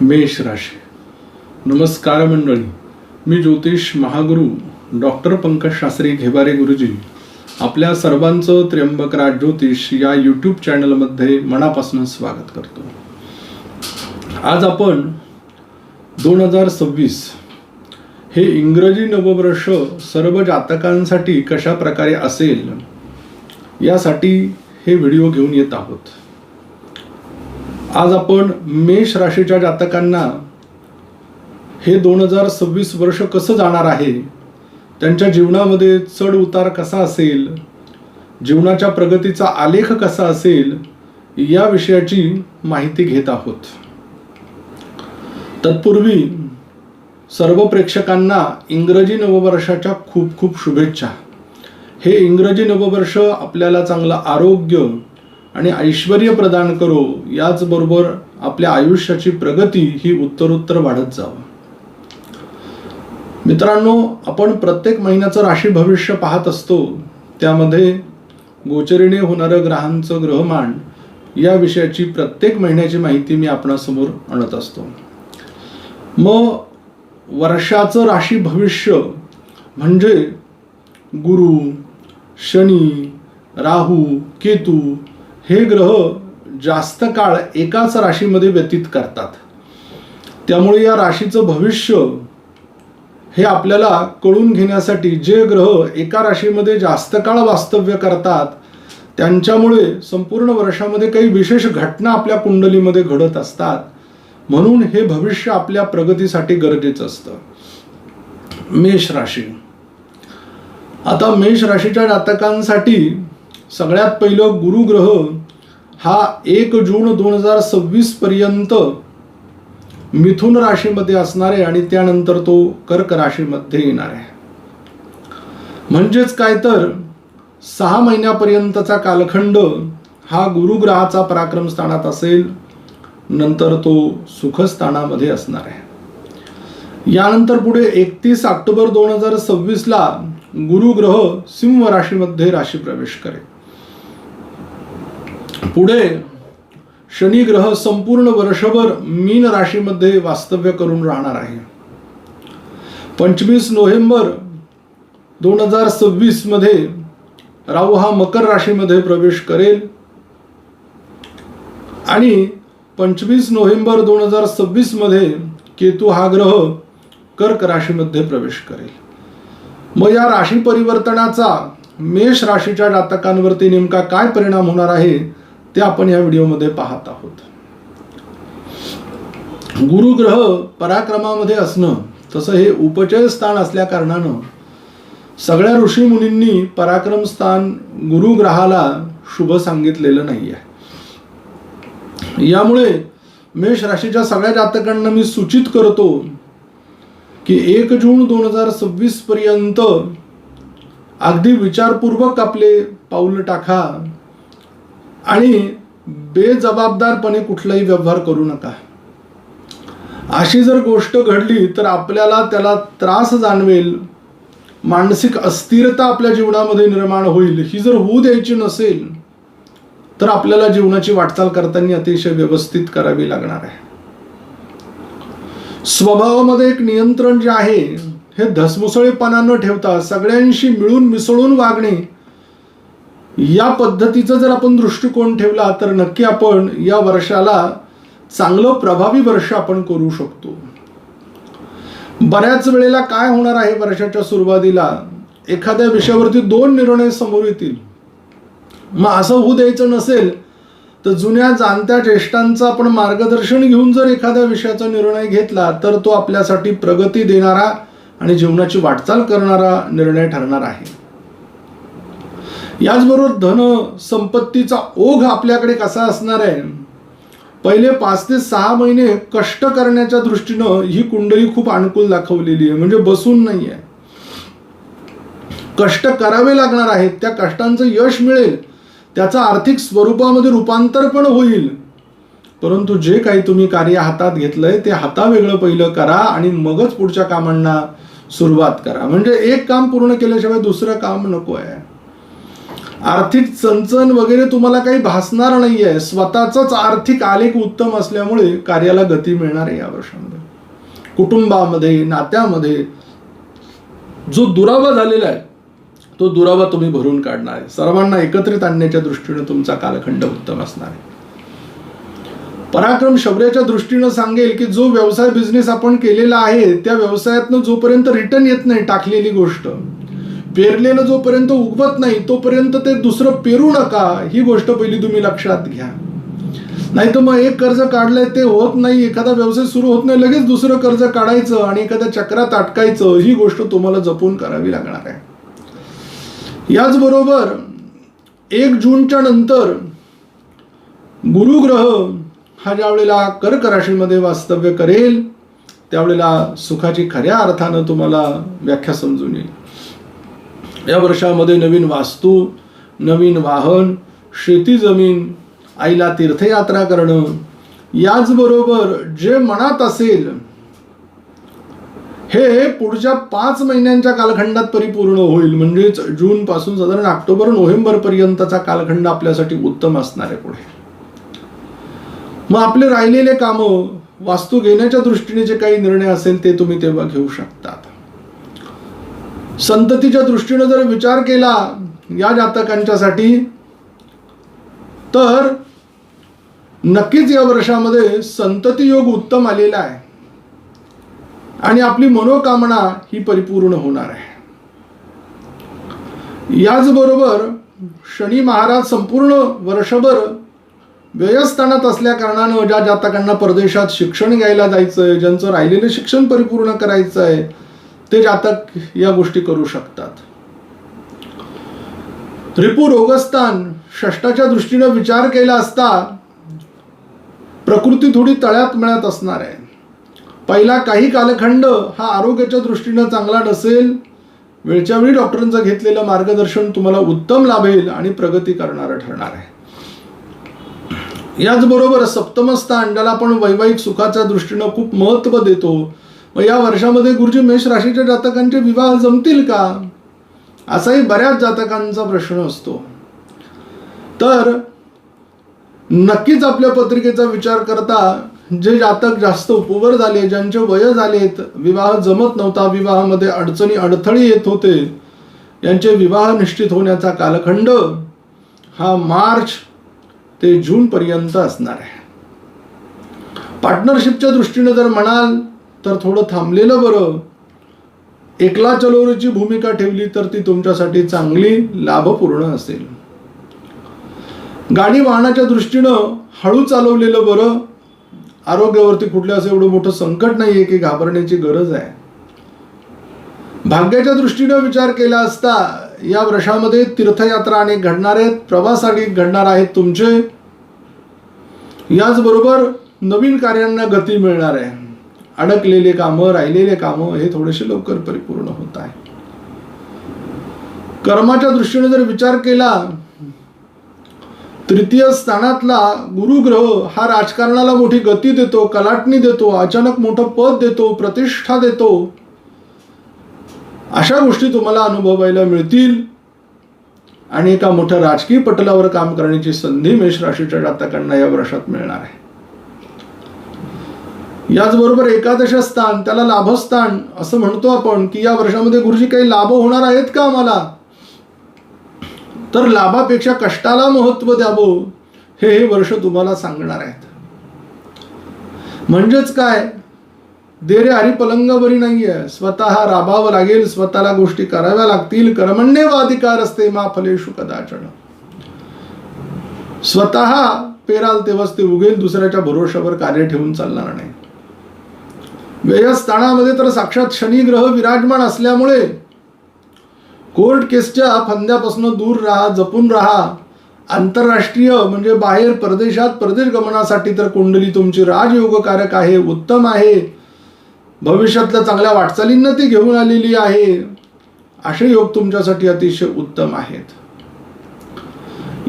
मेष राशी. नमस्कार मंडळी. मी ज्योतिष महागुरु डॉक्टर पंकज शास्त्री घेबारे गुरुजी. आपल्या सर्वांचं त्र्यंबक राज ज्योतिष या यूट्यूब चॅनलमध्ये मनापासून स्वागत करतो. आज आपण दोन हजार सव्वीस हे इंग्रजी नववर्ष सर्व जातकांसाठी कशा प्रकारे असेल यासाठी हे व्हिडिओ घेऊन येत आहोत. आज आपण मेष राशीच्या जातकांना हे दोन हजार सव्वीस वर्ष कसं जाणार आहे? त्यांच्या जीवनामध्ये चढ उतार कसा असेल? जीवनाच्या प्रगतीचा आलेख कसा असेल? या विषयाची माहिती घेत आहोत. तत्पूर्वी सर्व प्रेक्षकांना इंग्रजी नववर्षाच्या खूप खूप शुभेच्छा. हे इंग्रजी नववर्ष आपल्याला चांगलं आरोग्य आणि ऐश्वर प्रदान करो याचबरोबर आपल्या आयुष्याची प्रगती ही उत्तरोत्तर वाढत जावं. मित्रांनो आपण प्रत्येक महिन्याचं राशी भविष्य पाहत असतो. त्यामध्ये गोचरीने होणारं ग्रहांचं ग्रहमान या विषयाची प्रत्येक महिन्याची माहिती मी आपणासमोर आणत असतो. मग वर्षाचं राशी भविष्य म्हणजे गुरु शनी राहू केतू हे ग्रह जास्त काळ एकाच राशीमध्ये व्यतीत करतात. त्यामुळे या राशीचं भविष्य हे आपल्याला कळून घेण्यासाठी जे ग्रह एका राशीमध्ये जास्त काळ वास्तव्य करतात त्यांच्यामुळे संपूर्ण वर्षामध्ये काही विशेष घटना आपल्या कुंडलीमध्ये घडत असतात. म्हणून हे भविष्य आपल्या प्रगतीसाठी गरजेचं असतं. मेष राशी. आता मेष राशीच्या जातकांसाठी सगळ्यात पहिलं गुरुग्रह हा एक जून दोन हजार सव्वीस पर्यंत मिथुन राशीमध्ये असणार आहे आणि त्यानंतर तो कर्क राशीमध्ये येणार आहे. म्हणजेच काय तर सहा महिन्यापर्यंतचा कालखंड हा गुरुग्रहाचा पराक्रम स्थानात असेल नंतर तो सुखस्थानामध्ये असणार आहे. यानंतर पुढे एकतीस ऑक्टोबर दोन हजार सव्वीसला गुरुग्रह सिंह राशीमध्ये राशी प्रवेश करेल. पुढे शनी ग्रह संपूर्ण वर्षभर मीन राशीमध्ये वास्तव्य करून राहणार आहे. पंचवीस नोव्हेंबर दोन हजार सव्वीसमध्ये राहू हा मकर राशीमध्ये प्रवेश करेल. आणि पंचवीस नोव्हेंबर दोन हजार सव्वीसमध्ये केतू हा ग्रह कर्क राशीमध्ये प्रवेश करेल. मग या राशी परिवर्तनाचा मेष राशीच्या जातकांवरती नेमका काय परिणाम होणार आहे? ते आपण या व्हिडिओमध्ये पाहत आहोत. गुरुग्रह पराक्रमामध्ये असणं तसं हे उपचय स्थान असल्या कारणानं सगळ्या ऋषी मुनींनी पराक्रम स्थान गुरुग्रहाला शुभ सांगितलेलं नाही आहे यामुळे मेष राशीच्या सगळ्या जातकांना मी सूचित करतो की एक जून दोन हजार सव्वीस पर्यंत अगदी विचारपूर्वक आपले पाऊल टाका. आणि बेजबाबदारपणे कुठलाही व्यवहार करू नका. अशी जर गोष्ट घडली तर आपल्याला त्याला त्रास जाणवेल. मानसिक अस्थिरता आपल्या जीवनामध्ये निर्माण होईल. ही जर होऊ द्यायची नसेल तर आपल्याला जीवनाची वाटचाल करताना अतिशय व्यवस्थित करावी लागणार आहे. स्वभावामध्ये एक नियंत्रण जे आहे हे धसमुसळेपणा न ठेवता सगळ्यांशी मिळून मिसळून वागणे या पद्धतीचा जर आपण दृष्टिकोन ठेवला तर नक्की आपण या वर्षाला चांगलं प्रभावी वर्ष आपण करू शकतो. बऱ्याच वेळेला काय होणार आहे वर्षाच्या सुरुवातीला? एखाद्या विषयावरती दोन निर्णय समोर येतील. मग असं होऊ द्यायचं नसेल तर जुन्या जाणत्या ज्येष्ठांचं आपण मार्गदर्शन घेऊन जर एखाद्या विषयाचा निर्णय घेतला तर तो आपल्यासाठी प्रगती देणारा आणि जीवनाची वाटचाल करणारा निर्णय ठरणार आहे. याचबरोबर धन संपत्तीचा ओघ आपल्याकडे कसा असणार आहे? पहिले पाच ते सहा महिने कष्ट करण्याच्या दृष्टीनं ही कुंडली खूप अनुकूल दाखवलेली आहे. म्हणजे बसून नाही आहे कष्ट करावे लागणार आहेत त्या कष्टांचं यश मिळेल त्याचं आर्थिक स्वरूपामध्ये रूपांतर पण होईल. परंतु जे काही तुम्ही कार्य हातात घेतलंय ते हातावेगळं पहिलं करा आणि मगच पुढच्या कामांना सुरुवात करा. म्हणजे एक काम पूर्ण केल्याशिवाय दुसरं काम नको आहे आर्थिक चणचण वगैरे तुम्हाला काही भासणार नाहीये. स्वतःचाच आर्थिक आलेख उत्तम असल्यामुळे कार्याला गती मिळणार आहे या वर्षामध्ये. कुटुंबामध्ये नात्यामध्ये जो दुरावा झालेला आहे तो दुरावा तुम्ही भरून काढणार आहे. सर्वांना एकत्रित आणण्याच्या दृष्टीने तुमचा कालखंड उत्तम असणार आहे. पराक्रम शौर्याच्या दृष्टीनं सांगेल की जो व्यवसाय बिझनेस आपण केलेला आहे त्या व्यवसायातनं जोपर्यंत रिटर्न येत नाही टाकलेली गोष्ट पेरलेलं जोपर्यंत उगवत नाही तोपर्यंत ते दुसरं पेरू नका. ही गोष्ट पहिली तुम्ही लक्षात घ्या. नाही तर मग एक कर्ज काढलंय ते होत नाही. एखादा व्यवसाय सुरू होत नाही लगेच दुसरं कर्ज काढायचं आणि एखाद्या चक्रात अटकायचं. ही गोष्ट तुम्हाला जपून करावी लागणार आहे. याचबरोबर एक जूनच्या नंतर गुरुग्रह हा ज्या वेळेला कर्क राशीमध्ये वास्तव्य करेल त्यावेळेला सुखाची खऱ्या अर्थानं तुम्हाला व्याख्या समजून येईल. या वर्षामध्ये नवीन वास्तू नवीन वाहन शेती जमीन आईला तीर्थयात्रा करणं याचबरोबर जे मनात असेल हे पुढच्या पाच महिन्यांच्या कालखंडात परिपूर्ण होईल. म्हणजेच जून पासून साधारण ऑक्टोबर नोव्हेंबर पर्यंतचा कालखंड आपल्यासाठी उत्तम असणार आहे पुढे. मग आपले राहिलेले कामं वास्तू घेण्याच्या दृष्टीने जे काही निर्णय असेल ते तुम्ही तेव्हा घेऊ शकता संततीच्या दृष्टीने जर विचार केला या जातकांच्यासाठी तर नक्कीच या वर्षामध्ये संतती योग उत्तम आलेला आहे. आणि आपली मनोकामना ही परिपूर्ण होणार आहे. याचबरोबर शनी महाराज संपूर्ण वर्षभर व्ययस्थानात असल्या कारणानं ज्या जातकांना परदेशात शिक्षण घ्यायला जायचंय ज्यांचं राहिलेलं शिक्षण परिपूर्ण करायचं आहे ते जातक या गोष्टी करू शकतात. रिपू रोगस्थान षष्टाच्या दृष्टीनं विचार केला असता प्रकृती थोडी तळ्यात मिळत असणार आहे. पहिला काही कालखंड हा आरोग्याच्या दृष्टीनं चांगला नसेल वेळच्या वेळी डॉक्टरांचं घेतलेलं मार्गदर्शन तुम्हाला उत्तम लाभेल आणि प्रगती करणारं ठरणार आहे. याचबरोबर सप्तमस्थान ज्याला आपण वैवाहिक सुखाच्या दृष्टीनं खूप महत्त्व देतो मग या वर्षामध्ये गुरुजी मेष राशीच्या जातकांचे विवाह जमतील का? असाही बऱ्याच जातकांचा प्रश्न असतो. तर नक्कीच आपल्या पत्रिकेचा विचार करता जे जातक जास्त उपवर झाले ज्यांचे वय झालेत विवाह जमत नव्हता विवाहामध्ये अडचणी अडथळे येत होते यांचे विवाह निश्चित होण्याचा कालखंड हा मार्च ते जून पर्यंत असणार आहे. पार्टनरशिपच्या दृष्टीने जर म्हणाल तर थोडं थांबलेलं बरं. एकला चलोरीची भूमिका ठेवली तर ती तुमच्यासाठी चांगली लाभपूर्ण असेल. गाडी वाहनाच्या दृष्टीनं हळू चालवलेलं बरं. आरोग्यावरती कुठलं असं एवढं मोठं संकट नाहीये की घाबरण्याची गरज आहे. भाग्याच्या दृष्टीनं विचार केला असता या वर्षामध्ये तीर्थयात्रा अनेक घडणार आहेत प्रवास अनेक घडणार आहेत तुमचे. याचबरोबर नवीन कार्यांना गती मिळणार आहे. अडकलेले कामं राहिलेले कामं हे थोडेसे लवकर परिपूर्ण होत आहे. कर्माच्या दृष्टीने जर विचार केला तृतीय स्थानातला गुरुग्रह हा राजकारणाला मोठी गती देतो कलाटणी देतो अचानक मोठं पद देतो प्रतिष्ठा देतो अशा गोष्टी तुम्हाला अनुभवायला मिळतील. आणि एका मोठ्या राजकीय पटलावर काम करण्याची संधी मेष राशीच्या जातकांना या वर्षात मिळणार आहे. याचबरोबर एकादश स्थान त्याला लाभस्थान असं म्हणतो आपण की या वर्षामध्ये गुरुजी काही लाभ होणार आहेत का आम्हाला? तर लाभापेक्षा कष्टाला महत्त्व द्यावं हे हे वर्ष तुम्हाला सांगणार आहेत. म्हणजेच काय? देरे हरी पलंगावरी नाहीये. स्वतः राबावं लागेल स्वतःला गोष्टी कराव्या लागतील. कर्मण्य अधिकार असते मा फलेशु कदाचन. स्वतः पेराल तेव्हाच ते उगेल दुसऱ्याच्या भरोशावर कार्य ठेवून चालणार नाही. व्ययस्थानामध्ये तर साक्षात शनी ग्रह विराजमान असल्यामुळे कोर्ट केसच्या फंद्यापासून दूर राहा जपून राहा. आंतरराष्ट्रीय म्हणजे बाहेर परदेशात परदेश गमनासाठी तर कुंडली तुमची राजयोगकारक आहे उत्तम आहे. भविष्यातल्या चांगल्या वाटचालींना ती घेऊन आलेली आहे. असे योग तुमच्यासाठी अतिशय उत्तम आहेत.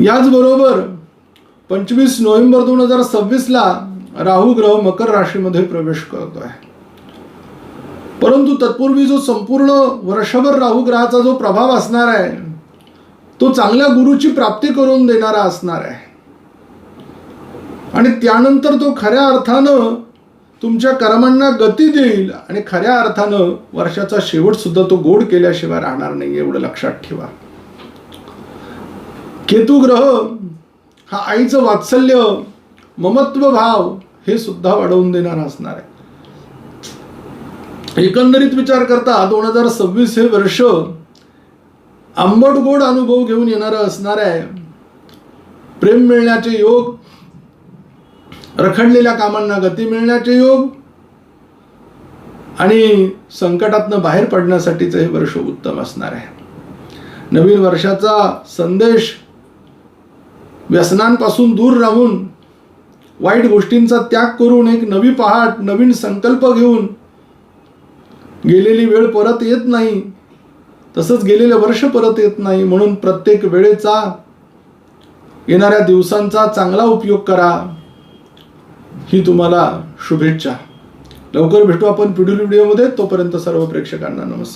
याचबरोबर पंचवीस नोव्हेंबर दोन हजार सव्वीसला राहू ग्रह मकर राशीमध्ये प्रवेश करतो आहे परंतु तत्पूर्वी जो संपूर्ण वर्षभर राहू ग्रहाचा जो प्रभाव असणार आहे तो चांगल्या गुरुची प्राप्ती करून देणारा असणार आहे. आणि त्यानंतर तो खऱ्या अर्थानं तुमच्या कर्मांना गती देईल आणि खऱ्या अर्थानं वर्षाचा शेवट सुद्धा तो गोड केल्याशिवाय राहणार नाही एवढं लक्षात ठेवा. केतू ग्रह हा आईचं वात्सल्य ममत्व भाव हे सुद्धा वाढवून देणारा असणार आहे. एकंदरीत विचार करता दोन हजार सव्वीस हे वर्ष आंबट गोड अनुभव घेऊन येणारं असणार आहे. प्रेम मिळण्याचे योग रखडलेल्या कामांना गती मिळण्याचे योग आणि संकटातनं बाहेर पडण्यासाठीचं हे वर्ष उत्तम असणार आहे. नवीन वर्षाचा संदेश व्यसनांपासून दूर राहून वाईट गोष्टींचा त्याग करून एक नवी पहाट नवीन संकल्प घेऊन गेलेली वेळ परत येत नाही. तसंच गेलेलं वर्ष परत येत नाही. म्हणून प्रत्येक वेळेचा येणाऱ्या दिवसांचा चांगला उपयोग करा. ही तुम्हाला शुभेच्छा. लवकर भेटू आपण पुढील व्हिडिओमध्ये. तोपर्यंत सर्व प्रेक्षकांना नमस्कार.